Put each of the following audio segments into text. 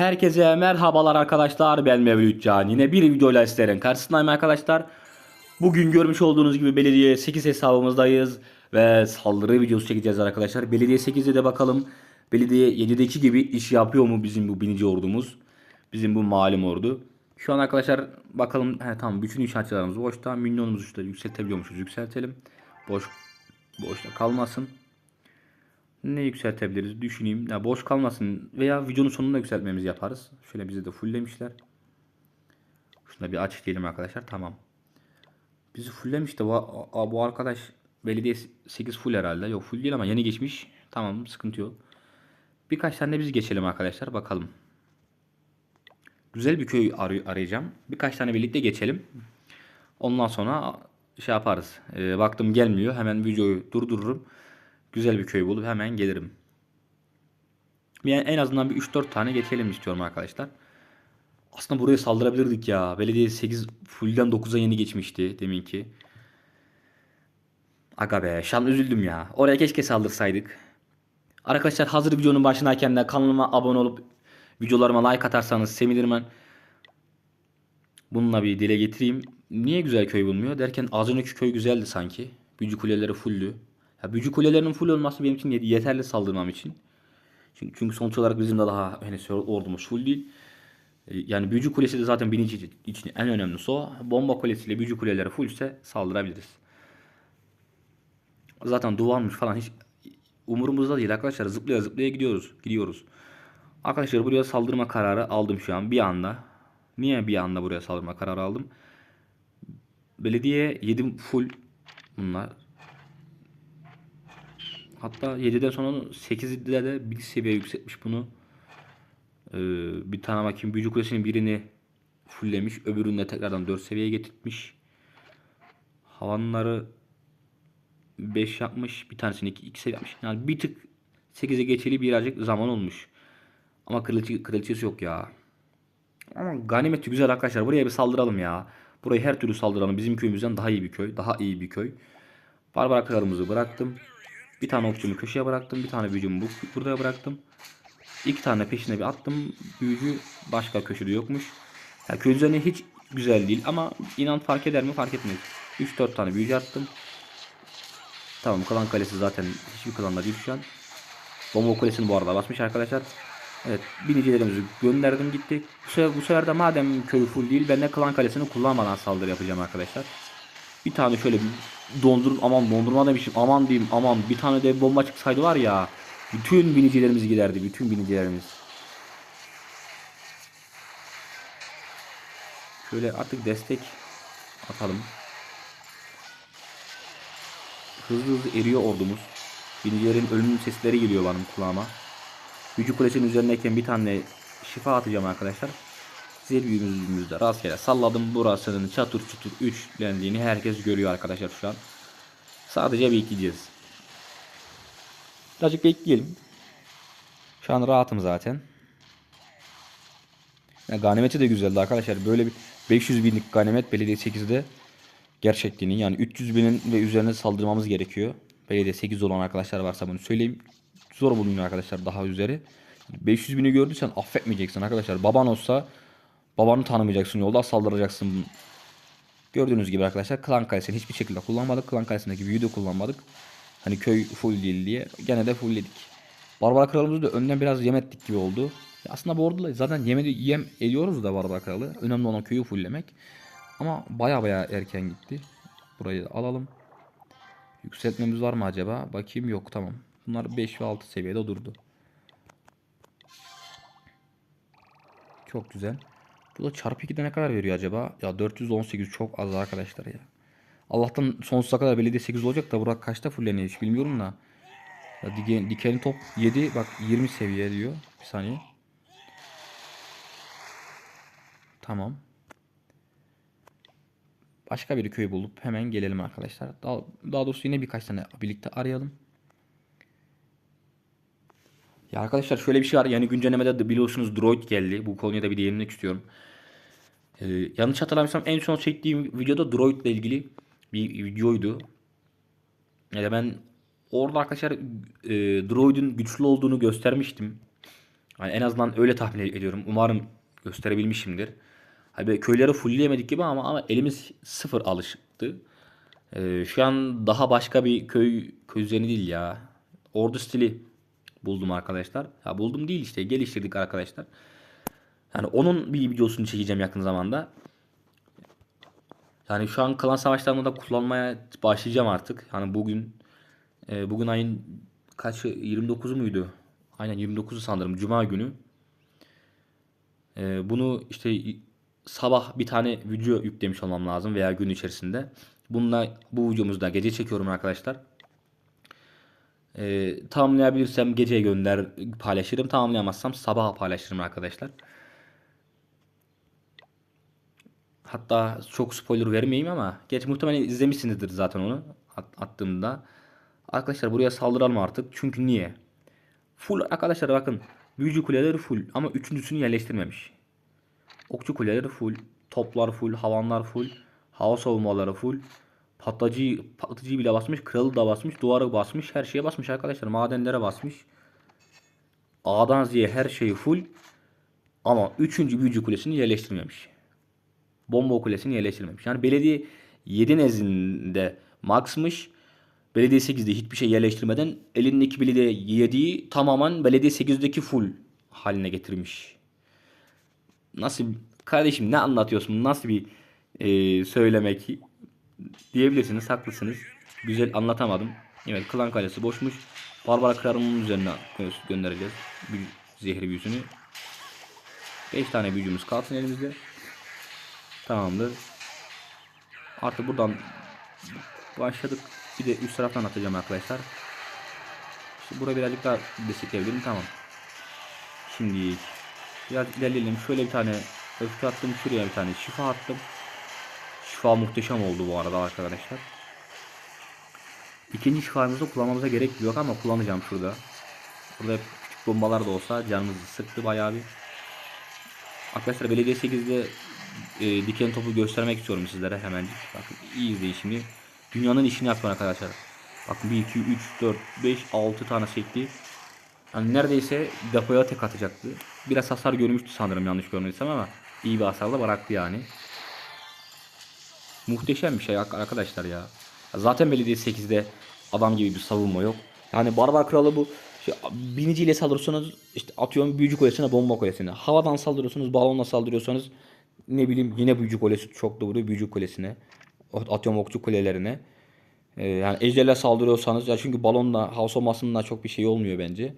Herkese merhabalar arkadaşlar ben Mevlüt Can. Yine bir videoyla sizlerin karşısındayım arkadaşlar. Bugün görmüş olduğunuz gibi belediye 8 hesabımızdayız. Ve saldırı videosu çekeceğiz arkadaşlar. Belediye 8'de de bakalım. Belediye 7'deki gibi iş yapıyor mu bizim bu binici ordumuz? Bizim bu malum ordu. Şu an arkadaşlar bakalım. He, tamam bütün inşaatçılarımız boşta. Milyonumuzu işte yükseltebiliyormuşuz. Yükseltelim. Boş boşta kalmasın. Ne yükseltebiliriz? Düşüneyim. Ya boş kalmasın veya videonun sonunda yükseltmemizi yaparız. Şöyle bize de fulllemişler. Şunu da bir aç diyelim arkadaşlar. Tamam. Bizi fulllemiş de bu, bu arkadaş belediye 8 full herhalde. Yok full değil ama yeni geçmiş. Tamam sıkıntı yok. Birkaç tane de biz geçelim arkadaşlar. Bakalım. Güzel bir köy aray- arayacağım. Birkaç tane birlikte geçelim. Ondan sonra şey yaparız. Ee, baktım gelmiyor. Hemen videoyu durdururum. Güzel bir köy bulup hemen gelirim. Yani en azından bir 3-4 tane geçelim istiyorum arkadaşlar. Aslında buraya saldırabilirdik ya. Belediye 8 fullden 9'a yeni geçmişti deminki. Aga be şu an üzüldüm ya. Oraya keşke saldırsaydık. Arkadaşlar hazır videonun başındayken de kanalıma abone olup videolarıma like atarsanız sevinirim ben. Bununla bir dile getireyim. Niye güzel köy bulmuyor derken az önceki köy güzeldi sanki. Büyücü kuleleri fulldü. Ya büyücü kulelerinin full olması benim için yet- yeterli saldırmam için. Çünkü, çünkü sonuç olarak bizim de daha henüz ordumuz full değil. E, Yani büyücü kulesi de zaten binici için en önemlisi o. Bomba kulesiyle büyücü kuleleri fullse saldırabiliriz. Zaten duvarmış falan hiç umurumuzda değil arkadaşlar. Zıplaya zıplaya gidiyoruz. Gidiyoruz. Arkadaşlar buraya saldırma kararı aldım şu an bir anda. Niye bir anda buraya saldırma kararı aldım? Belediye 7 full bunlar. Hatta 7'den sonra 8'de de bir seviye yükseltmiş bunu. Ee, bir tane bakayım büyücü kulesinin birini fulllemiş. Öbürünü de tekrardan 4 seviyeye getirtmiş. Havanları 5 yapmış. Bir tanesini 2, 2 seviye yapmış. Yani bir tık 8'e geçeli birazcık zaman olmuş. Ama kraliçe, kraliçesi yok ya. Ama ganimeti güzel arkadaşlar. Buraya bir saldıralım ya. Burayı her türlü saldıralım. Bizim köyümüzden daha iyi bir köy. Daha iyi bir köy. Barbar kralımızı bıraktım. Bir tane okçumu köşeye bıraktım. Bir tane büyücümü bu, buraya bıraktım. İki tane peşine bir attım. Büyücü başka köşede yokmuş. Ya köy üzerine hiç güzel değil ama inan fark eder mi fark etmez. 3-4 tane büyücü attım. Tamam klan kalesi zaten hiçbir klanda değil şu an. Bomba kulesini bu arada basmış arkadaşlar. Evet binicilerimizi gönderdim gitti. Bu sefer, bu sefer de madem köy full değil ben de klan kalesini kullanmadan saldırı yapacağım arkadaşlar. Bir tane şöyle dondurum aman dondurma demişim aman diyeyim aman bir tane de bomba çıksaydı var ya bütün binicilerimiz giderdi bütün binicilerimiz. Şöyle artık destek atalım. Hızlı hızlı eriyor ordumuz. Binicilerin ölüm sesleri geliyor benim kulağıma. Gücü kulesinin üzerindeyken bir tane şifa atacağım arkadaşlar. Zil büyümüzde rastgele salladım. Burasının çatır çutur üçlendiğini herkes görüyor arkadaşlar şu an. Sadece bekleyeceğiz. Birazcık bekleyelim. Şu an rahatım zaten. Yani ganimeti de güzeldi arkadaşlar. Böyle bir 500 binlik ganimet belediye 8'de gerçekliğini yani 300 binin ve üzerine saldırmamız gerekiyor. Belediye 8 olan arkadaşlar varsa bunu söyleyeyim. Zor bulunuyor arkadaşlar daha üzeri. 500 bini gördüysen affetmeyeceksin arkadaşlar. Baban olsa babanı tanımayacaksın yolda saldıracaksın. Gördüğünüz gibi arkadaşlar klan kalesini hiçbir şekilde kullanmadık. Klan kalesindeki büyüyü de kullanmadık. Hani köy full değil diye. Gene de fullledik. Barbar kralımızı da önden biraz yem ettik gibi oldu. Aslında bu orada zaten yem, yem ediyoruz da Barbar kralı. Önemli olan köyü fulllemek. Ama baya baya erken gitti. Burayı alalım. Yükseltmemiz var mı acaba? Bakayım yok tamam. Bunlar 5 ve 6 seviyede durdu. Çok güzel. Bu da çarpı 2'de ne kadar veriyor acaba? Ya 418 çok az arkadaşlar ya. Allah'tan sonsuza kadar belediye 8 olacak da Burak kaçta fulleniyor hiç bilmiyorum da. Ya dike, dikenli top 7 bak 20 seviye diyor. Bir saniye. Tamam. Başka bir köy bulup hemen gelelim arkadaşlar. Daha, daha doğrusu yine birkaç tane birlikte arayalım. Ya arkadaşlar şöyle bir şey var. Yani güncellemede de biliyorsunuz Droid geldi. Bu konuya da bir değinmek istiyorum. Ee, yanlış hatırlamıyorsam en son çektiğim videoda Droid ile ilgili bir videoydu. Yani ben orada arkadaşlar e, Droid'in güçlü olduğunu göstermiştim. Yani en azından öyle tahmin ediyorum. Umarım gösterebilmişimdir. Hani köyleri fullleyemedik gibi ama ama elimiz sıfır alışıktı. Ee, şu an daha başka bir köy köy düzeni değil ya. Ordu stili buldum arkadaşlar. Ya buldum değil işte geliştirdik arkadaşlar. Yani onun bir videosunu çekeceğim yakın zamanda. Yani şu an klan savaşlarında da kullanmaya başlayacağım artık. Yani bugün e, bugün ayın kaçı 29'u muydu? Aynen 29'u sanırım Cuma günü. E, bunu işte sabah bir tane video yüklemiş olmam lazım veya gün içerisinde. Bununla bu videomuzu da gece çekiyorum arkadaşlar. E, tamamlayabilirsem gece gönder paylaşırım. Tamamlayamazsam sabah paylaşırım arkadaşlar. Hatta çok spoiler vermeyeyim ama geç muhtemelen izlemişsinizdir zaten onu at- attığımda. Arkadaşlar buraya saldıralım artık. Çünkü niye? Full arkadaşlar bakın. Büyücü kuleleri full ama üçüncüsünü yerleştirmemiş. Okçu kuleleri full. Toplar full. Havanlar full. Hava savunmaları full. Patlayıcı, patlayıcıyı bile basmış. Kralı da basmış. Duvarı basmış. Her şeye basmış arkadaşlar. Madenlere basmış. A'dan Z'ye her şeyi full. Ama 3. büyücü kulesini yerleştirmemiş. Bomba kulesini yerleştirmemiş. Yani belediye 7 nezdinde max'mış. Belediye 8'de hiçbir şey yerleştirmeden elindeki belediye 7'yi tamamen belediye 8'deki full haline getirmiş. Nasıl kardeşim ne anlatıyorsun? Nasıl bir e, söylemek diyebilirsiniz. Haklısınız. Güzel anlatamadım. Evet klan kalesi boşmuş. Barbara Kral'ın üzerine gö- göndereceğiz. Büyü, zehri büyüsünü. 5 tane büyücümüz kalsın elimizde. Tamamdır. Artık buradan başladık. Bir de üst taraftan atacağım arkadaşlar. İşte buraya birazcık daha destekleyebilirim. Tamam. Şimdi biraz ilerleyelim. Şöyle bir tane öfke attım. Şuraya bir tane şifa attım. Şifa muhteşem oldu bu arada arkadaşlar. İkinci şifamızda kullanmamıza gerek yok ama kullanacağım şurada. Burada küçük bombalar da olsa canımızı sıktı bayağı bir. Arkadaşlar belediye 8'de e, diken topu göstermek istiyorum sizlere hemencik. Bakın iyi izleyin şimdi. Dünyanın işini yapıyor arkadaşlar. Bakın 1, 2, 3, 4, 5, 6 tane sekti. Yani neredeyse depoya tek atacaktı. Biraz hasar görmüştü sanırım yanlış görmediysem ama iyi bir hasarla bıraktı yani. Muhteşem bir şey arkadaşlar ya. Zaten belediye 8'de adam gibi bir savunma yok. Yani Barbar Kralı bu şey, biniciyle saldırırsanız işte atıyorum büyücü kulesine bomba kulesine. Havadan saldırıyorsunuz balonla saldırıyorsanız ne bileyim yine büyücü kulesi çok doğru büyücü kulesine. Atıyorum okçu kulelerine. Ee, yani ejderle saldırıyorsanız ya çünkü balonla hava soğumasında çok bir şey olmuyor bence.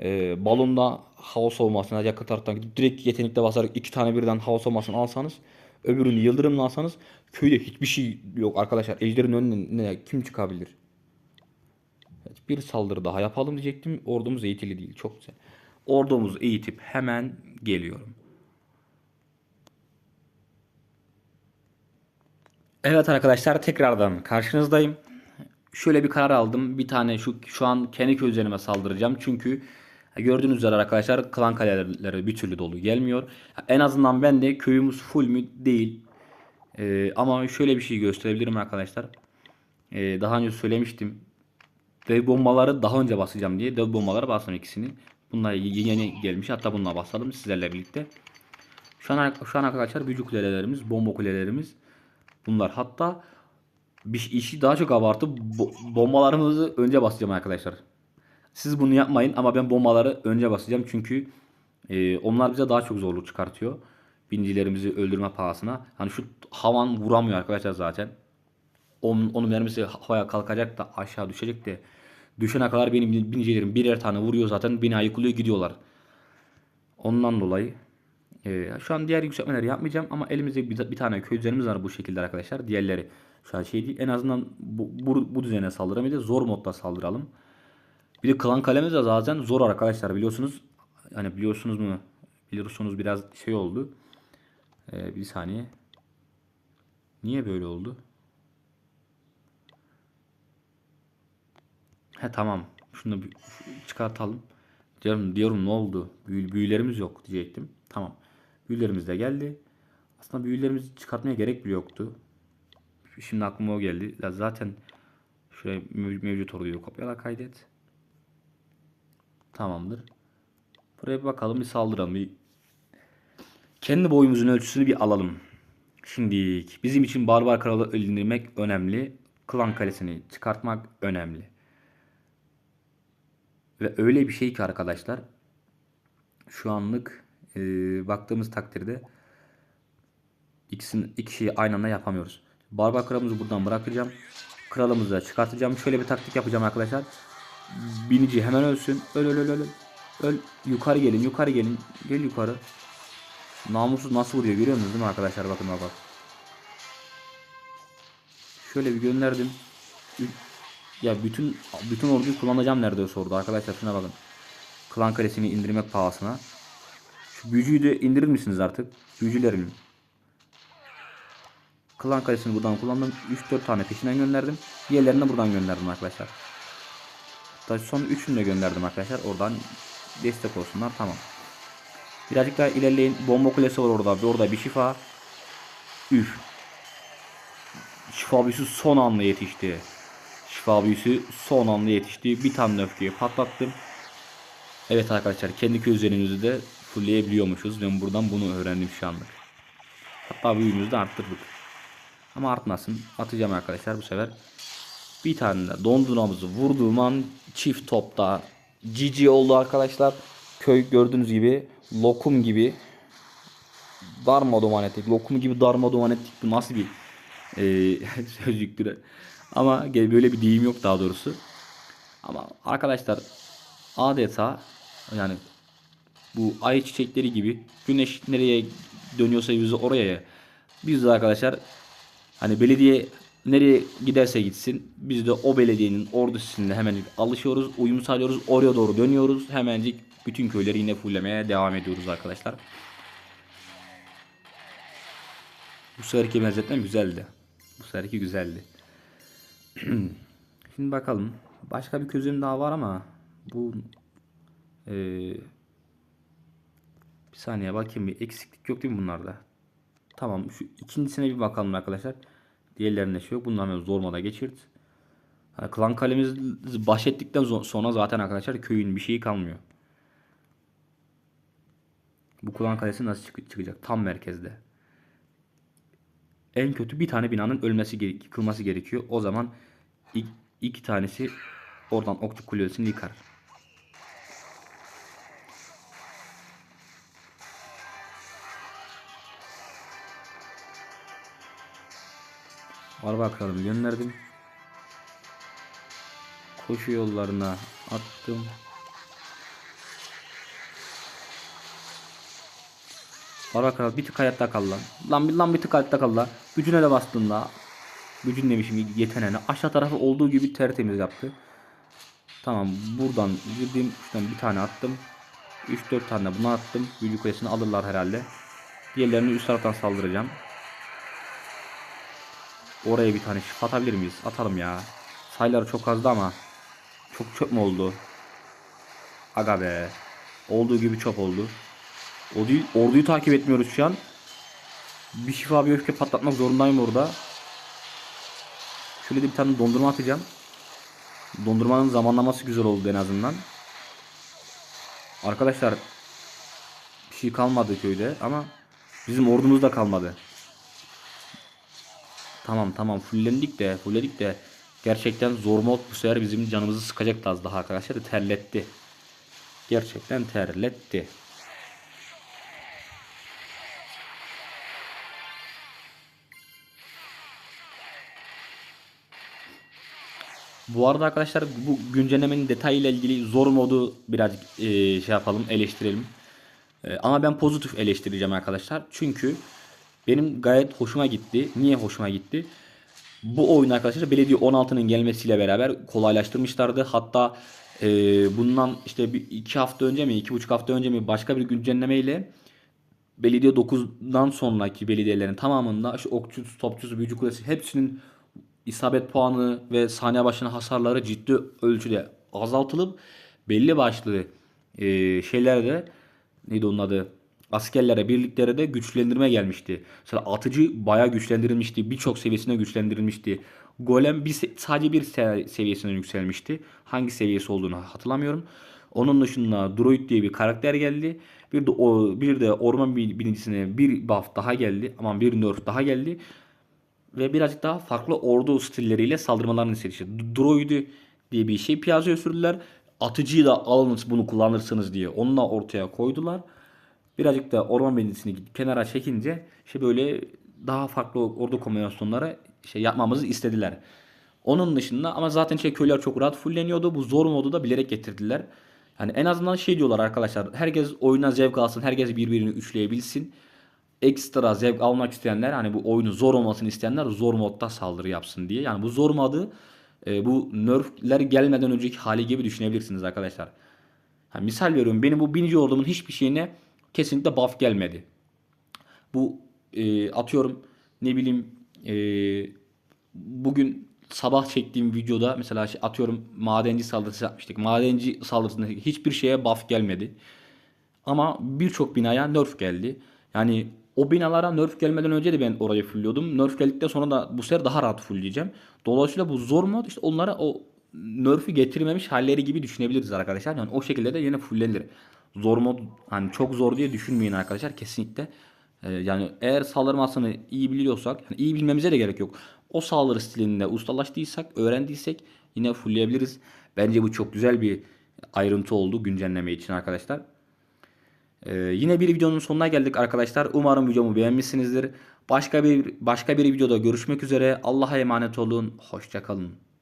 Ee, balonla hava soğumasına yakın taraftan gidip direkt yetenekle basarak iki tane birden hava soğumasını alsanız öbürünü yıldırımla alsanız köyde hiçbir şey yok arkadaşlar. Ejderin önüne kim çıkabilir? Evet, bir saldırı daha yapalım diyecektim. Ordumuz eğitili değil. Çok güzel. Ordumuzu eğitip hemen geliyorum. Evet arkadaşlar tekrardan karşınızdayım. Şöyle bir karar aldım. Bir tane şu şu an kendi köy üzerime saldıracağım. Çünkü gördüğünüz üzere arkadaşlar klan kaleleri bir türlü dolu gelmiyor. En azından ben de köyümüz full mü değil. Ee, ama şöyle bir şey gösterebilirim arkadaşlar. Ee, daha önce söylemiştim. Dev bombaları daha önce basacağım diye dev bombaları bastım ikisini. Bunlar yeni gelmiş. Hatta bununla basalım sizlerle birlikte. Şu an şu an arkadaşlar büyücü kulelerimiz, bomba kulelerimiz bunlar. Hatta bir işi daha çok abartıp bo- bombalarımızı önce basacağım arkadaşlar. Siz bunu yapmayın ama ben bombaları önce basacağım çünkü e, onlar bize daha çok zorluk çıkartıyor. Binicilerimizi öldürme pahasına. Hani şu havan vuramıyor arkadaşlar zaten. Onun, onun mermisi havaya kalkacak da aşağı düşecek de düşene kadar benim binicilerim birer tane vuruyor zaten bina yıkılıyor gidiyorlar. Ondan dolayı e, şu an diğer yükseltmeleri yapmayacağım ama elimizde bir, bir tane köy düzenimiz var bu şekilde arkadaşlar. Diğerleri şu an şey değil. En azından bu, bu, bu düzene de zor modda saldıralım. Bir de klan kalemiz de zaten zor arkadaşlar biliyorsunuz. Hani biliyorsunuz mu? Biliyorsunuz biraz şey oldu. Ee, bir saniye. Niye böyle oldu? He tamam. Şunu bir çıkartalım. Diyorum, diyorum ne oldu? Büyü, büyülerimiz yok diyecektim. Tamam. Büyülerimiz de geldi. Aslında büyülerimizi çıkartmaya gerek bile yoktu. Şimdi aklıma o geldi. Ya zaten şuraya mev- mevcut orduyu kopyala kaydet. Tamamdır. Buraya bir bakalım bir saldıralım. Bir kendi boyumuzun ölçüsünü bir alalım. Şimdi bizim için barbar kralı öldürmek önemli. Klan kalesini çıkartmak önemli. Ve öyle bir şey ki arkadaşlar şu anlık e, baktığımız takdirde ikisini iki şeyi aynı anda yapamıyoruz. Barbar kralımızı buradan bırakacağım. Kralımızı da çıkartacağım. Şöyle bir taktik yapacağım arkadaşlar. Binici hemen ölsün. Öl öl öl öl. Öl. Yukarı gelin yukarı gelin. Gel yukarı. Namussuz nasıl vuruyor görüyor musunuz değil mi arkadaşlar? Bakın bak. Şöyle bir gönderdim. Ya bütün bütün orduyu kullanacağım neredeyse orada arkadaşlar şuna bakın. Klan kalesini indirmek pahasına. Şu büyücüyü de indirir misiniz artık? Büyücülerim. Klan kalesini buradan kullandım. 3-4 tane peşinden gönderdim. Diğerlerini de buradan gönderdim arkadaşlar. Hatta son 3'ünü de gönderdim arkadaşlar. Oradan destek olsunlar. Tamam. Birazcık daha ilerleyin. Bomba kulesi var orada. Bir orada bir şifa. Üf. Şifa büyüsü son anda yetişti. Şifa büyüsü son anda yetişti. Bir tane öfkeyi patlattım. Evet arkadaşlar kendi közlerimizi de fullleyebiliyormuşuz. Ben buradan bunu öğrendim şu anlık. Hatta büyüğümüzü de arttırdık. Ama artmasın. Atacağım arkadaşlar bu sefer. Bir tane de dondurmamızı vurduğum an çift topta GG oldu arkadaşlar. Köy gördüğünüz gibi lokum gibi darma duman ettik. Lokum gibi darma duman ettik. Bu nasıl bir e, sözcüktür. Ama böyle bir deyim yok daha doğrusu. Ama arkadaşlar adeta yani bu ay çiçekleri gibi güneş nereye dönüyorsa yüzü oraya biz de arkadaşlar hani belediye nereye giderse gitsin biz de o belediyenin ordusuyla hemencik alışıyoruz uyum sağlıyoruz oraya doğru dönüyoruz hemencik bütün köyleri yine fullemeye devam ediyoruz arkadaşlar. Bu seferki benzetmem güzeldi. Bu seferki güzeldi. Şimdi bakalım. Başka bir közüm daha var ama bu eee, bir saniye bakayım bir eksiklik yok değil mi bunlarda? Tamam şu ikincisine bir bakalım arkadaşlar. Diğerlerinde şey yok. Bunları hemen zormada geçirt. Ha, klan kalemiz baş ettikten zo- sonra zaten arkadaşlar köyün bir şeyi kalmıyor. Bu klan kalesi nasıl çık- çıkacak? Tam merkezde. En kötü bir tane binanın ölmesi gere- yıkılması gerekiyor. O zaman ik- iki tanesi oradan okçu kulesini yıkar. Araba kralımı gönderdim. Koşu yollarına attım. Araba kral bir tık hayatta kal lan. Lan bir, lan bir tık hayatta kal lan. Gücüne de bastın la. Gücün demişim yeteneğine. Aşağı tarafı olduğu gibi tertemiz yaptı. Tamam buradan girdim. Şuradan bir tane attım. 3-4 tane de bunu attım. Büyücü kulesini alırlar herhalde. Diğerlerini üst taraftan saldıracağım. Oraya bir tane şif atabilir miyiz? Atalım ya. Sayıları çok azdı ama. Çok çöp mü oldu? Aga be. Olduğu gibi çöp oldu. O değil, orduyu takip etmiyoruz şu an. Bir şifa bir öfke patlatmak zorundayım orada. Şöyle de bir tane dondurma atacağım. Dondurmanın zamanlaması güzel oldu en azından. Arkadaşlar bir şey kalmadı köyde ama bizim ordumuz da kalmadı. Tamam tamam fullendik de fulledik de gerçekten zor mod bu sefer bizim canımızı sıkacak az daha arkadaşlar terletti. Gerçekten terletti. Bu arada arkadaşlar bu güncellemenin detayıyla ilgili zor modu birazcık e, şey yapalım eleştirelim. E, ama ben pozitif eleştireceğim arkadaşlar. Çünkü benim gayet hoşuma gitti. Niye hoşuma gitti? Bu oyun arkadaşlar Belediye 16'nın gelmesiyle beraber kolaylaştırmışlardı. Hatta e, bundan işte bir iki hafta önce mi, iki buçuk hafta önce mi başka bir güncellemeyle Belediye 9'dan sonraki belediyelerin tamamında şu okçusu, topçusu, büyücü kulesi hepsinin isabet puanı ve saniye başına hasarları ciddi ölçüde azaltılıp belli başlı e, şeylerde neydi onun adı askerlere birliklere de güçlendirme gelmişti. Mesela atıcı bayağı güçlendirilmişti. Birçok seviyesine güçlendirilmişti. Golem bir sadece bir se- seviyesine yükselmişti. Hangi seviyesi olduğunu hatırlamıyorum. Onun dışında Druid diye bir karakter geldi. Bir de o bir de orman bin- binicisine bir buff daha geldi. Aman bir nerf daha geldi. Ve birazcık daha farklı ordu stilleriyle saldırmalarını istedi. İşte Druid'i diye bir şey piyasaya sürdüler. Atıcıyı da alınız bunu kullanırsınız diye onunla ortaya koydular. Birazcık da orman binicisini kenara çekince işte böyle daha farklı ordu kombinasyonları şey yapmamızı istediler. Onun dışında ama zaten şey köyler çok rahat fulleniyordu. Bu zor modu da bilerek getirdiler. Yani en azından şey diyorlar arkadaşlar. Herkes oyuna zevk alsın. Herkes birbirini üçleyebilsin. Ekstra zevk almak isteyenler hani bu oyunu zor olmasını isteyenler zor modda saldırı yapsın diye. Yani bu zor modu e, bu nerfler gelmeden önceki hali gibi düşünebilirsiniz arkadaşlar. Ha, misal veriyorum benim bu birinci ordumun hiçbir şeyine kesinlikle buff gelmedi. Bu e, atıyorum ne bileyim e, bugün sabah çektiğim videoda mesela şey, atıyorum madenci saldırısı yapmıştık. Madenci saldırısında hiçbir şeye buff gelmedi. Ama birçok binaya nerf geldi. Yani o binalara nerf gelmeden önce de ben orayı fullliyordum. Nerf geldikten sonra da bu sefer daha rahat fullleyeceğim. Dolayısıyla bu zor mod işte onlara o nerf'ü getirmemiş halleri gibi düşünebiliriz arkadaşlar. Yani o şekilde de yine fulllenir. Zor mod hani çok zor diye düşünmeyin arkadaşlar kesinlikle. Ee, yani eğer saldırmasını iyi biliyorsak, yani iyi bilmemize de gerek yok. O saldırı stilinde ustalaştıysak, öğrendiysek yine fullleyebiliriz. Bence bu çok güzel bir ayrıntı oldu güncelleme için arkadaşlar. Ee, yine bir videonun sonuna geldik arkadaşlar. Umarım videomu beğenmişsinizdir. Başka bir başka bir videoda görüşmek üzere. Allah'a emanet olun. Hoşça kalın.